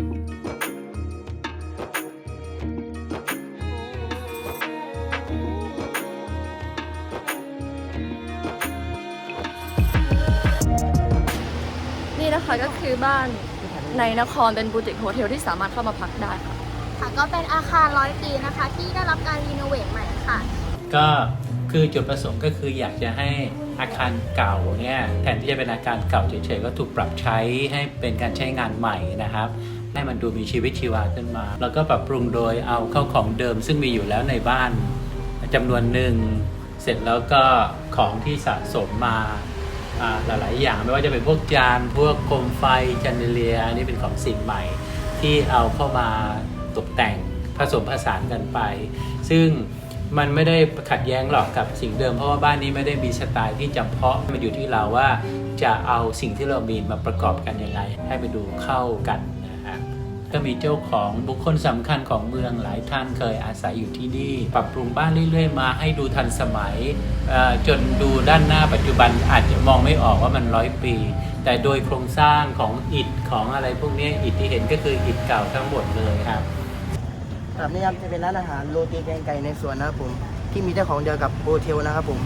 นี่นะคะก็คือบ้านในนครเป็นบูติกโฮเทลที่สามารถเข้ามาพักได้ค่ะ ค่ะก็เป็นอาคารร้อยปีนะคะ ที่ได้รับการรีโนเวทใหม่ค่ะ ก็ คือจุดประสงค์ก็คืออยากจะให้อาคารเก่าเนี่ยแทนที่จะเป็นอาคารเก่าเฉยๆก็ถูกปรับใช้ให้เป็นการใช้งานใหม่นะครับ ให้มันดูมีชีวิตชีวาขึ้นมา แล้วก็ปรับปรุงโดยเอาเข้าของเดิมซึ่งมีอยู่แล้วในบ้านจำนวนหนึ่งเสร็จแล้วก็ของที่สะสมมาหลายๆอย่างไม่ว่าจะเป็นพวกจานพวกโคมไฟจันเดเลียนนี้เป็นของสิ่งใหม่ ที่เอาเข้ามาตกแต่งผสมผสานกันไป ซึ่ง มันไม่ได้ขัดแย้งหรอกกับสิ่งเดิม เพราะว่าบ้านนี้ไม่ได้มีสไตล์ที่จำเพาะมันอยู่ที่เราว่าจะเอาสิ่งที่เรามีมาประกอบกันยังไง ให้ไปดูเข้ากันนะฮะก็มีเจ้าของบุคคลสำคัญของเมืองหลายท่านเคยอาศัยอยู่ที่นี่ ปรับปรุงบ้านเรื่อย ๆ มาให้ดูทันสมัย จนดูด้านหน้าปัจจุบันอาจจะมองไม่ออกว่ามันร้อยปี แต่โดยโครงสร้างของอิฐของอะไรพวกนี้อิฐที่เห็นก็คืออิฐเก่าทั้งหมดเลยครับ ครับนี่ครับจะเป็นร้านอาหารโรตีแกงไก่ในสวนนะครับผมที่มีเจ้าของเดียวกับโฮเทลนะครับผม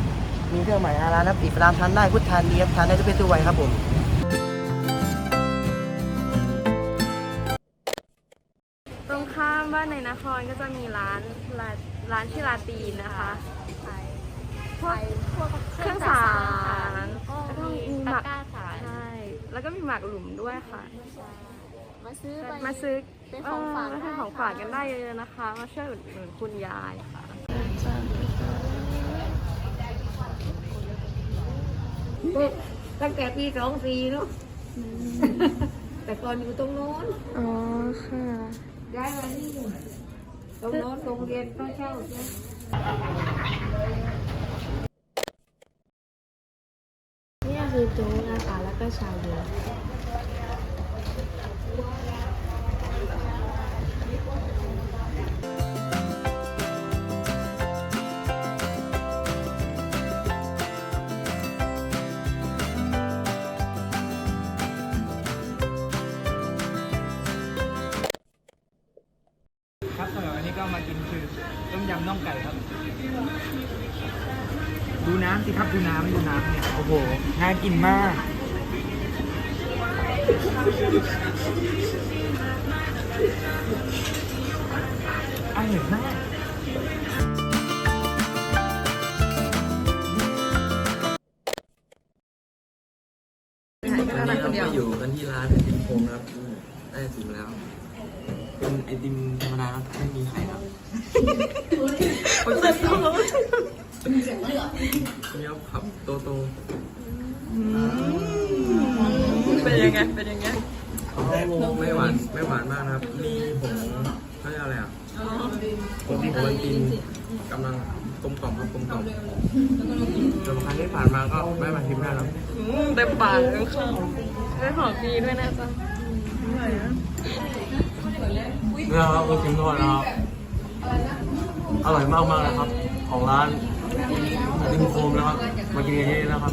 มีเครื่องหมายอาร้านนะครับอิสลามทานได้พุทธทานดีครับทานได้ทุกเพศทุกวัยครับผมตรงข้ามบ้านในนครก็จะมีร้านร้านร้านชื่อลาตีนนะคะใช่พวกพวกเครื่องสารก็แล้วก็มีมีหตะมักกร้าสารใช่แล้วก็มีหมากหลุมด้วยค่ะ มาซื้อไปมาซื้อเป็นของฝากเเป็นของฝากกันได้เยอะๆนะคะ มาช่วยอุดหนุนคุณยายค่ะตั้งแต่ปีสองสี่เนาะแต่ก่อนอยู่ตรงโน้นอ๋อค่ะย้ายมานี่ตรงโน้นโรงเรียนก็เช่าใช่นี่คือโจ๊กนะคะแล้วก็ชาเย็น ก็มากินคือต้มยำน่องไก่ครับ ดูน้ำสิครับดูน้ำดูน้ำเนี่ยโอ้โหน่ากินมากอร่อยมากวันนี้เราก็อยู่กันที่ร้านไอติมโฟมนะครับอืมได้ถึงแล้ว เป็นไอติมธรรมดาครับไม่มีไข่ครับนี่ครับขับโตโตเป็นยังไง เป็นยังไง ไม่หวาน ไม่หวานมากนะครับ มีผงเขาเรียกอะไรอะผงโอวัลตินกำลังกลมกล่อมครับกลมกล่อมสำหรับใครที่ผ่านมาก็ไม่มาชิมได้ครับเต็มปากเลยค่ะได้หอมดีด้วยนะจ๊ะนี่ เนี่ยครับคือชิมทอดนะครับ อร่อยมากมากๆเลยครับ ของร้านริมโคมนะครับ มากินกันที่นี่นะครับ